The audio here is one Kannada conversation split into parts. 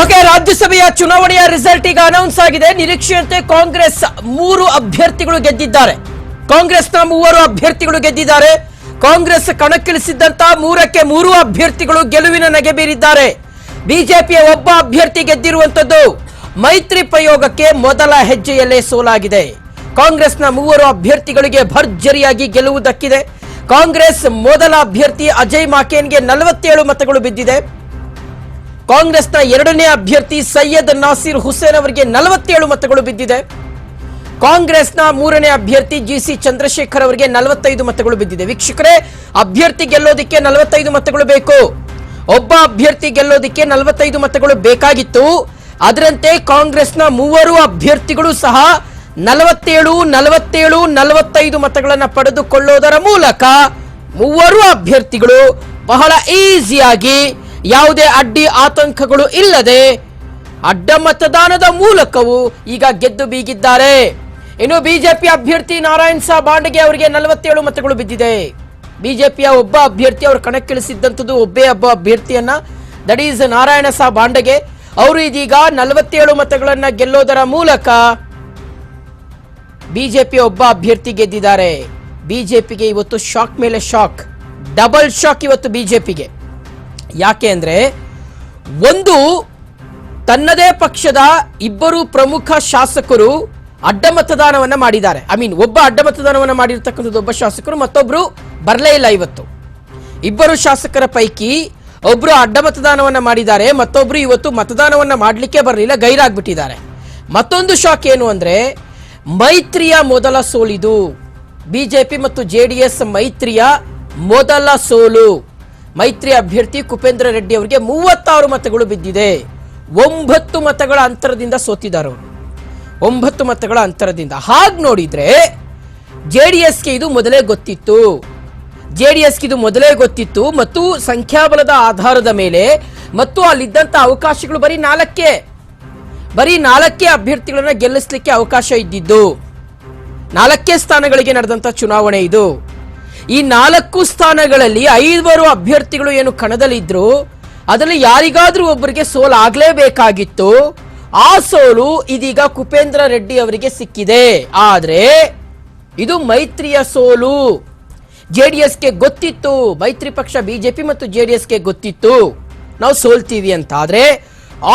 ಓಕೆ, ರಾಜ್ಯಸಭೆಯ ಚುನಾವಣೆಯ ರಿಸಲ್ಟ್ ಈಗ ಅನೌನ್ಸ್ ಆಗಿದೆ. ನಿರೀಕ್ಷೆಯಂತೆ ಕಾಂಗ್ರೆಸ್ ಮೂರು ಅಭ್ಯರ್ಥಿಗಳು ಗೆದ್ದಿದ್ದಾರೆ. ಕಾಂಗ್ರೆಸ್ನ ಮೂವರು ಅಭ್ಯರ್ಥಿಗಳು ಗೆದ್ದಿದ್ದಾರೆ. ಕಾಂಗ್ರೆಸ್ ಕಣಕ್ಕಿಳಿಸಿದ್ದಂತ ಮೂರಕ್ಕೆ ಮೂರು ಅಭ್ಯರ್ಥಿಗಳು ಗೆಲುವಿನ ನಗೆ ಬೀರಿದ್ದಾರೆ. ಬಿಜೆಪಿಯ ಒಬ್ಬ ಅಭ್ಯರ್ಥಿ ಗೆದ್ದಿರುವಂತದ್ದು ಮೈತ್ರಿ ಪ್ರಯೋಗಕ್ಕೆ ಮೊದಲ ಹೆಜ್ಜೆಯಲ್ಲೇ ಸೋಲಾಗಿದೆ. ಕಾಂಗ್ರೆಸ್ನ ಮೂವರು ಅಭ್ಯರ್ಥಿಗಳಿಗೆ ಭರ್ಜರಿಯಾಗಿ ಗೆಲುವು ದಕ್ಕಿದೆ. ಕಾಂಗ್ರೆಸ್ ಮೊದಲ ಅಭ್ಯರ್ಥಿ ಅಜಯ್ ಮಾಕೇನ್ಗೆ ನಲವತ್ತೇಳು ಮತಗಳು ಬಿದ್ದಿದೆ. ಕಾಂಗ್ರೆಸ್ನ ಎರಡನೇ ಅಭ್ಯರ್ಥಿ ಸೈಯದ್ ನಾಸೀರ್ ಹುಸೇನ್ ಅವರಿಗೆ ನಲವತ್ತೇಳು ಮತಗಳು ಬಿದ್ದಿದೆ. ಕಾಂಗ್ರೆಸ್ನ ಮೂರನೇ ಅಭ್ಯರ್ಥಿ ಜಿ ಸಿ ಚಂದ್ರಶೇಖರ್ ಅವರಿಗೆ ನಲವತ್ತೈದು ಮತಗಳು ಬಿದ್ದಿದೆ. ವೀಕ್ಷಕರೇ, ಅಭ್ಯರ್ಥಿ ಗೆಲ್ಲೋದಿಕ್ಕೆ ನಲವತ್ತೈದು ಮತಗಳು ಬೇಕು. ಒಬ್ಬ ಅಭ್ಯರ್ಥಿ ಗೆಲ್ಲೋದಿಕ್ಕೆ ನಲವತ್ತೈದು ಮತಗಳು ಬೇಕಾಗಿತ್ತು. ಅದರಂತೆ ಕಾಂಗ್ರೆಸ್ನ ಮೂವರು ಅಭ್ಯರ್ಥಿಗಳು ಸಹ ನಲವತ್ತೇಳು ನಲವತ್ತೇಳು, ನಲವತ್ತೈದು ಮತಗಳನ್ನು ಪಡೆದುಕೊಳ್ಳೋದರ ಮೂಲಕ ಮೂವರು ಅಭ್ಯರ್ಥಿಗಳು ಬಹಳ ಈಸಿಯಾಗಿ ಯಾವುದೇ ಅಡ್ಡಿ ಆತಂಕಗಳು ಇಲ್ಲದೆ ಅಡ್ಡ ಮತದಾನದ ಮೂಲಕವೂ ಈಗ ಗೆದ್ದು ಬೀಗಿದ್ದಾರೆ. ಇನ್ನು ಬಿಜೆಪಿ ಅಭ್ಯರ್ಥಿ ನಾರಾಯಣ್ ಸಾ ಬಾಂಡಗೆ ಅವರಿಗೆ ನಲವತ್ತೇಳು ಮತಗಳು ಬಿದ್ದಿದೆ. ಬಿಜೆಪಿಯ ಒಬ್ಬ ಅಭ್ಯರ್ಥಿ ಅವರು ಕಣಕ್ಕಿಳಿಸಿದ್ದಂಥದ್ದು ಒಬ್ಬೇ ಒಬ್ಬ ಅಭ್ಯರ್ಥಿಯನ್ನ. That is Narayana Sa Bhandage. ಅವರು ಇದೀಗ ನಲವತ್ತೇಳು ಮತಗಳನ್ನ ಗೆಲ್ಲೋದರ ಮೂಲಕ ಬಿಜೆಪಿಯ ಒಬ್ಬ ಅಭ್ಯರ್ಥಿ ಗೆದ್ದಿದ್ದಾರೆ. ಬಿಜೆಪಿಗೆ ಇವತ್ತು ಶಾಕ್ ಮೇಲೆ ಶಾಕ್. ಡಬಲ್ ಶಾಕ್ ಇವತ್ತು ಬಿಜೆಪಿಗೆ. ಯಾಕೆ ಅಂದರೆ ಒಂದು, ತನ್ನದೇ ಪಕ್ಷದ ಇಬ್ಬರು ಪ್ರಮುಖ ಶಾಸಕರು ಅಡ್ಡ ಮತದಾನವನ್ನು ಮಾಡಿದ್ದಾರೆ. ಐ ಮೀನ್ ಒಬ್ಬ ಅಡ್ಡ ಮತದಾನವನ್ನು ಮಾಡಿರ್ತಕ್ಕಂಥದ್ದು ಒಬ್ಬ ಶಾಸಕರು ಮತ್ತೊಬ್ಬರು ಬರಲೇ ಇಲ್ಲ ಇವತ್ತು. ಇಬ್ಬರು ಶಾಸಕರ ಪೈಕಿ ಒಬ್ಬರು ಅಡ್ಡ ಮತದಾನವನ್ನು ಮಾಡಿದ್ದಾರೆ ಮತ್ತೊಬ್ಬರು ಇವತ್ತು ಮತದಾನವನ್ನ ಮಾಡಲಿಕ್ಕೆ ಬರಲಿಲ್ಲ, ಗೈರಾಗ್ಬಿಟ್ಟಿದ್ದಾರೆ. ಮತ್ತೊಂದು ಶಾಕ್ ಏನು ಅಂದ್ರೆ, ಮೈತ್ರಿಯ ಮೊದಲ ಸೋಲಿದು. ಬಿಜೆಪಿ ಮತ್ತು ಜೆಡಿಎಸ್ ಮೈತ್ರಿಯ ಮೊದಲ ಸೋಲು. ಮೈತ್ರಿ ಅಭ್ಯರ್ಥಿ ಕುಪೇಂದ್ರ ರೆಡ್ಡಿ ಅವರಿಗೆ ಮೂವತ್ತಾರು ಮತಗಳು ಬಿದ್ದಿದೆ. ಒಂಬತ್ತು ಮತಗಳ ಅಂತರದಿಂದ ಸೋತಿದ್ದಾರೆ ಅವರು. ಒಂಬತ್ತು ಮತಗಳ ಅಂತರದಿಂದ. ಹಾಗೆ ನೋಡಿದ್ರೆ ಎಸ್ಗೆ ಇದು ಮೊದಲೇ ಗೊತ್ತಿತ್ತು. ಜೆ ಡಿ ಎಸ್ಗೆ ಇದು ಮೊದಲೇ ಗೊತ್ತಿತ್ತು ಮತ್ತು ಸಂಖ್ಯಾಬಲದ ಆಧಾರದ ಮೇಲೆ ಮತ್ತು ಅಲ್ಲಿದ್ದಂಥ ಅವಕಾಶಗಳು ಬರೀ ನಾಲ್ಕೇ. ಬರೀ ನಾಲ್ಕೇ ಅಭ್ಯರ್ಥಿಗಳನ್ನ ಗೆಲ್ಲಿಸಲಿಕ್ಕೆ ಅವಕಾಶ ಇದ್ದಿದ್ದು. ನಾಲ್ಕೇ ಸ್ಥಾನಗಳಿಗೆ ನಡೆದಂತ ಚುನಾವಣೆ ಇದು. ಈ ನಾಲ್ಕು ಸ್ಥಾನಗಳಲ್ಲಿ ಐವರು ಅಭ್ಯರ್ಥಿಗಳು ಏನು ಕಣದಲ್ಲಿದ್ರು, ಅದರಲ್ಲಿ ಯಾರಿಗಾದ್ರೂ ಒಬ್ಬರಿಗೆ ಸೋಲು ಆಗಲೇಬೇಕಾಗಿತ್ತು. ಆ ಸೋಲು ಇದೀಗ ಕುಪೇಂದ್ರ ರೆಡ್ಡಿ ಅವರಿಗೆ ಸಿಕ್ಕಿದೆ. ಆದ್ರೆ ಇದು ಮೈತ್ರಿಯ ಸೋಲು. ಜೆ ಡಿ ಎಸ್ಗೆ ಗೊತ್ತಿತ್ತು, ಮೈತ್ರಿ ಪಕ್ಷ ಬಿಜೆಪಿ ಮತ್ತು ಜೆಡಿಎಸ್ಗೆ ಗೊತ್ತಿತ್ತು. ನಾವು ಸೋಲ್ತೀವಿ ಅಂತ. ಆದ್ರೆ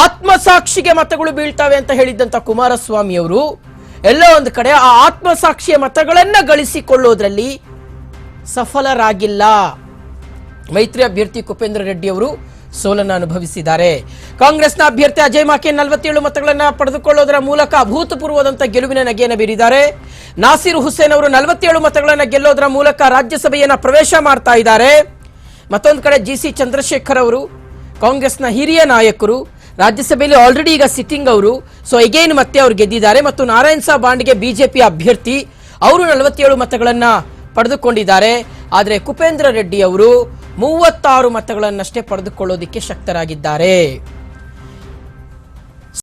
ಆತ್ಮಸಾಕ್ಷಿಗೆ ಮತಗಳು ಬೀಳ್ತವೆ ಅಂತ ಹೇಳಿದ್ದಂತ ಕುಮಾರಸ್ವಾಮಿ ಅವರು ಎಲ್ಲ ಒಂದು ಕಡೆ ಆ ಆತ್ಮಸಾಕ್ಷಿಯ ಮತಗಳನ್ನ ಗಳಿಸಿಕೊಳ್ಳೋದ್ರಲ್ಲಿ ಸಫಲರಾಗಿಲ್ಲ. ಮೈತ್ರಿ ಅಭ್ಯರ್ಥಿ ಕುಪೇಂದ್ರ ರೆಡ್ಡಿ ಅವರು ಸೋಲನ್ನು ಅನುಭವಿಸಿದ್ದಾರೆ. ಕಾಂಗ್ರೆಸ್ನ ಅಭ್ಯರ್ಥಿ ಅಜಯ್ ಮಾಕೆ ನಲವತ್ತೇಳು ಮತಗಳನ್ನು ಪಡೆದುಕೊಳ್ಳೋದರ ಮೂಲಕ ಅಭೂತಪೂರ್ವದಂತ ಗೆಲುವಿನ ನಗೆಯನ್ನು ಬೀರಿದ್ದಾರೆ. ನಾಸೀರ್ ಹುಸೇನ್ ಅವರು ನಲವತ್ತೇಳು ಮತಗಳನ್ನು ಗೆಲ್ಲೋದರ ಮೂಲಕ ರಾಜ್ಯಸಭೆಯನ್ನು ಪ್ರವೇಶ ಮಾಡ್ತಾ ಇದ್ದಾರೆ. ಮತ್ತೊಂದು ಕಡೆ ಜಿ ಸಿ ಚಂದ್ರಶೇಖರ್ ಅವರು, ಕಾಂಗ್ರೆಸ್ನ ಹಿರಿಯ ನಾಯಕರು, ರಾಜ್ಯಸಭೆಯಲ್ಲಿ ಆಲ್ರೆಡಿ ಈಗ ಸಿಟ್ಟಿಂಗ್ ಅವರು ಸೊ ಎಗೈನ್ ಮತ್ತೆ ಅವರು ಗೆದ್ದಿದ್ದಾರೆ. ಮತ್ತು ನಾರಾಯಣ್ ಸಾ ಬಾಂಡ್ಗೆ ಬಿಜೆಪಿ ಅಭ್ಯರ್ಥಿ, ಅವರು ನಲವತ್ತೇಳು ಮತಗಳನ್ನ ಪಡೆದುಕೊಂಡಿದ್ದಾರೆ. ಆದರೆ ಕುಪೇಂದ್ರ ರೆಡ್ಡಿ ಅವರು ಮೂವತ್ತಾರು ಮತಗಳನ್ನಷ್ಟೇ ಪಡೆದುಕೊಳ್ಳೋದಿಕ್ಕೆ ಶಕ್ತರಾಗಿದ್ದಾರೆ.